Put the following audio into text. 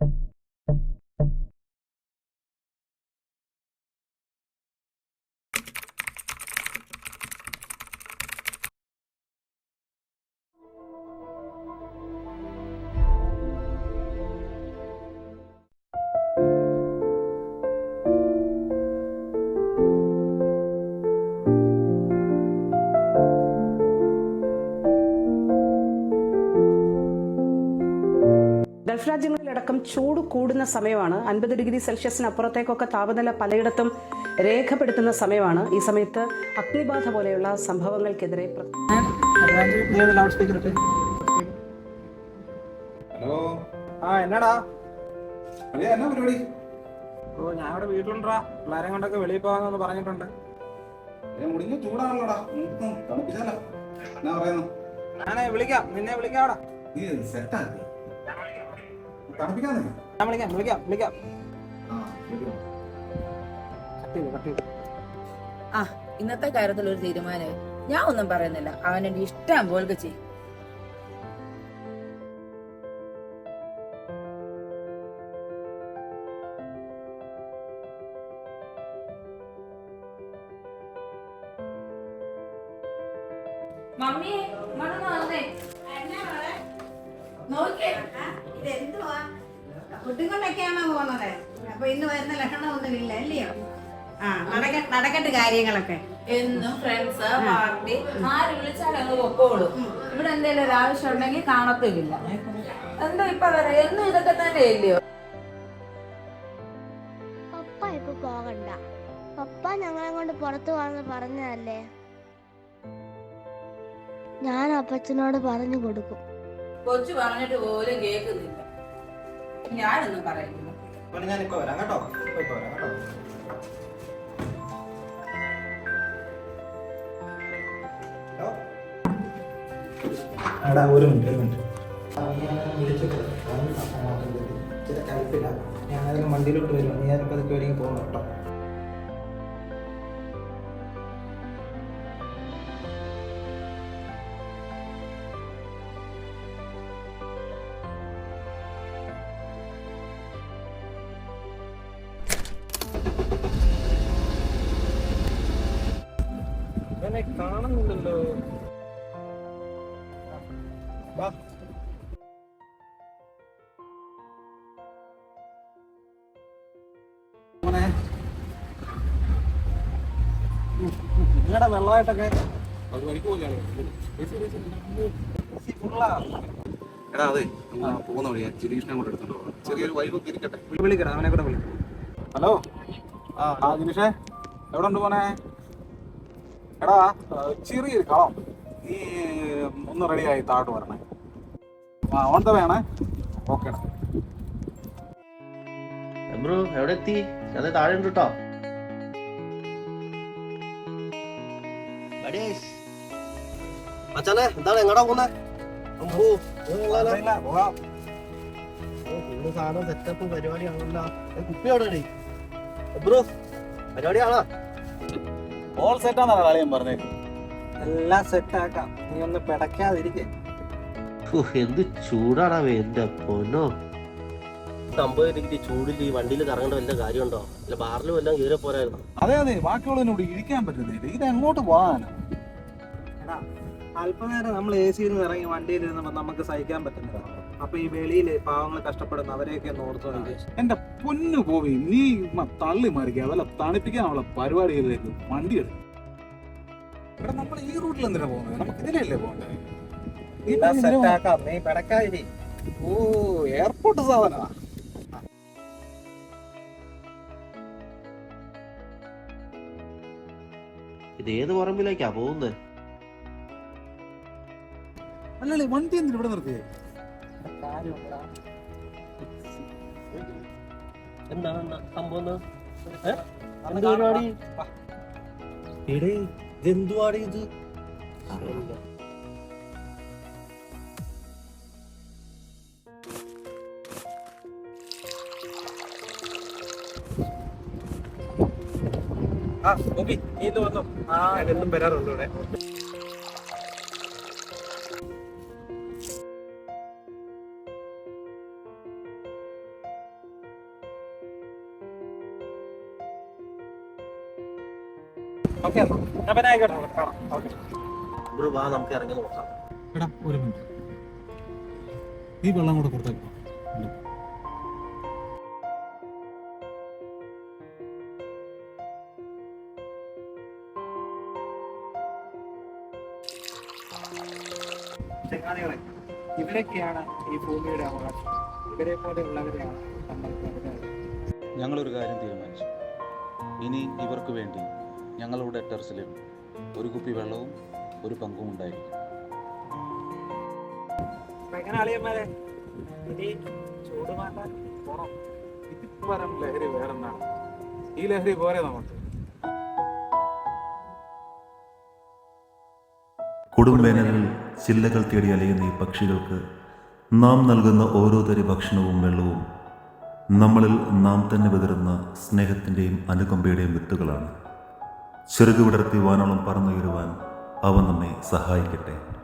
Thank you. Gulf രാജ്യങ്ങളിലടക്കം ചൂട് കൂടുന്ന സമയമാണ്. അൻപത് ഡിഗ്രി സെൽഷ്യസിനപ്പുറത്തേക്കൊക്കെ താപനില പലയിടത്തും രേഖപ്പെടുത്തുന്ന സമയമാണ്. ഈ സമയത്ത് അഗ്നിബാധ പോലെയുള്ള സംഭവങ്ങൾക്കെതിരെ ഹലോ. ആ എന്നാടാ? എന്നാ പരിപാടി? ഓ ഞാൻ ഇവിടെ വീട്ടിലുണ്ടാ പിള്ളേരെ കൊണ്ടൊക്കെ വെളിയിൽ പോകാന്ന് പറഞ്ഞിട്ടുണ്ട്. മുടിഞ്ഞ ചൂടാണല്ലോടാ. തണുപ്പിച്ചാലോ? എന്നാ പറയുന്നു? ഞാനേ വിളിക്കാം. നിന്നെ വിളിക്കാടാ നീ സെറ്റാക്കി തണുപ്പിക്കാന്നില്ല ഞാൻ വിളിക്കാം വിളിക്കാം വിളിക്കാം. ആ ഇന്നത്തെ കാര്യത്തിൽ ഒരു തീരുമാനമായി. ഞാൻ ഒന്നും പറയുന്നില്ല. അവൻ എന്റെ ഇഷ്ടം പോലെ ചെയ്യും. മമ്മി നോക്കേ ഇതെന്തുവാ കുട്ടികൊണ്ടൊക്കെയാണോ പോകുന്നത് അപ്പൊ ഇന്ന് വരുന്ന ലക്ഷണമൊന്നുമില്ല അല്ലയോ? ആ നടക്ക നടക്കട്ടെ കാര്യങ്ങളൊക്കെ. എന്നും ഫ്രണ്ട്സ് പാർട്ടി ആര് വിളിച്ചാലും അങ്ങ് പൊക്കോളൂ. ഇവിടെ എന്തെങ്കിലും ഒരു ആവശ്യം ഉണ്ടെങ്കിൽ കാണത്തുമില്ല. എന്താ ഇപ്പൊ പറയാ എന്നും ഇതൊക്കെ തന്നെ ഇല്ലയോ? പപ്പ ഇപ്പൊ പോകണ്ട. പപ്പ ഞങ്ങളെ കൊണ്ട് പുറത്തു പോകാന്ന് പറഞ്ഞതല്ലേ? ഞാൻ അപ്പച്ചനോട് പറഞ്ഞു കൊടുക്കും. കൊച്ചു പറഞ്ഞിട്ട് പോലും കേൾക്കുന്നില്ല. ഞാനൊന്നും പറയുന്നു ഞാനിപ്പോ ഞാൻ ഇപ്പൊ വരാം കേട്ടോ. ഇപ്പൊ വരാം കേട്ടോ. എടാ ഒരു മിനിറ്റ് ഒരു മിനിറ്റ്. ചില കൽപ്പില്ല ഞാൻ അതിന് വണ്ടിയിലോട്ട് വരും. നീ ഞാനിപ്പോൾ അതൊക്കെ ഒരുങ്ങി പോകുന്നു കേട്ടോ. കാണുന്നില്ലല്ലോ വാ. നിങ്ങളുടെ വെള്ളമായിട്ടൊക്കെ എടാ അതെ പോകുന്ന വഴിയാ. ജിരീഷിനെ കൂടെ എടുത്തോണ്ട് പോകാം ചെറിയൊരു വൈബൊക്കെ ഇരിക്കട്ടെ. വിളിക്കണം അവനെ കൂടെ ഹലോ. ആ ജിനിഷേ എവിടെ ഉണ്ട് പോനെ എടാ ചെറിയൊരു കളം. നീ ഒന്ന് റെഡിയായി താഴോട്ട് വരണേ. ആ ഓൺ ദ വേണേ. ഓക്കെ ബ്രോ എവിടെ എത്തി? അത് താഴെ ഉണ്ട് കേട്ടോ മച്ചാനെ എന്താണ്? എങ്ങടാ പോന്നെ ഇല്ല, പോകാം. സാധനം സെറ്റപ്പ് പരിപാടിയാണല്ലോ കുപ്പി എവിടെ ബ്രോ പരിപാടിയാണോ ഓൾ സെറ്റാന്നാണ് കളിയൻ പറഞ്ഞേക്കും എല്ലാം സെറ്റ് ആക്കാം. നീ ഒന്ന് പിടയ്ക്കാതിരിക്കേ. എന്ത് ചൂടാണാവേ എന്റെ പൊന്നോ. അമ്പത് ഡിഗ്രി ചൂടിൽ ഈ വണ്ടിയിൽ കറങ്ങേണ്ട വല്ല കാര്യമുണ്ടോ? അല്ല ബാറിലും എല്ലാം കീറി പോരായിരുന്നു? അതെ അതെ ബാക്കിയുള്ളതിനോട് ഇരിക്കാൻ പറ്റുന്നില്ല ഇത് എങ്ങോട്ട് പോകാനാ അല്പനേരം നമ്മൾ എ സിയിൽ നിന്ന് ഇറങ്ങി വണ്ടിയിൽ ഇരുന്നപ്പോ നമുക്ക് സഹിക്കാൻ പറ്റുന്നതാണ് അപ്പൊ ഈ വെളിയിൽ പാവങ്ങൾ കഷ്ടപ്പെടുന്ന അവരെയൊക്കെ ഒന്ന് ഓർത്തു എന്റെ പൊന്നു പോവി നീ തള്ളി മറിക്കുക അവളെ തണുപ്പിക്കാനുള്ള ചെയ്തേക്ക്. വണ്ടി എടുക്കും. ഇവിടെ നമ്മൾ ഈ റൂട്ടിൽ എന്തിനാ പോകുന്നത്? നമുക്ക് ഇതിലല്ലേ പോകണ്ടേ? നീ പിടക്കാതിരി ഓ എയർപോർട്ട് സാധനമാ ഇത് ഏത് പറമ്പിലേക്കാ പോകുന്നത്? അല്ലല്ലേ വണ്ടി എന്തിനാ ഇവിടെ നിർത്തിയേ? എന്താണ് എന്താ സംഭവം എന്താ? ഏ? എന്ത് പരിപാടി എടേ ഇതെന്തുവാടി ഇത്? ആ ഓക്കെ നീ ഇത് വന്നോ. ആ എന്നും വരാറുണ്ട് ഇവിടെ. ഓക്കെ അപ്പൊ ഞാൻ ആയിക്കോട്ടെ ഓക്കെ. വാ നമുക്ക് ഇറങ്ങി നോക്കാം. എടാ ഒരു മിനിറ്റ്. ഈ വെള്ളം കൂടെ കൊടുത്തേക്കോ ചങ്ങാതികളെ ഇവരൊക്കെയാണ് ഈ ഭൂമിയുടെ അവകാശം. ഇവരെ പോലെയുള്ളവരെയാണ് ഞങ്ങളൊരു കാര്യം തീരുമാനിച്ചു. ഇനി ഇവർക്ക് വേണ്ടി ഞങ്ങളുടെ ടെറസിലും ഒരു കുപ്പി വെള്ളവും ഒരു പങ്കും ഉണ്ടായിരിക്കും. അപ്പൊ എങ്ങനെ അളിയന്മാരെ ചൂട് മാറ്റാൻ പോണം. പരം ലഹരി വേറെന്താണ്? ഈ ലഹരി പോരെ നമുക്ക്. കൊടുംവേനലിൽ ചില്ലകൾ തേടി അലയുന്ന ഈ പക്ഷികൾക്ക് നാം നൽകുന്ന ഓരോ തരി ഭക്ഷണവും വെള്ളവും നമ്മളിൽ നാം തന്നെ വിതറുന്ന സ്നേഹത്തിന്റെയും അനുകമ്പയുടെയും വിത്തുകളാണ്. ചെറുകു വിടർത്തി വാനോളം പറന്നുയരുവാൻ അവ നമ്മെ സഹായിക്കട്ടെ.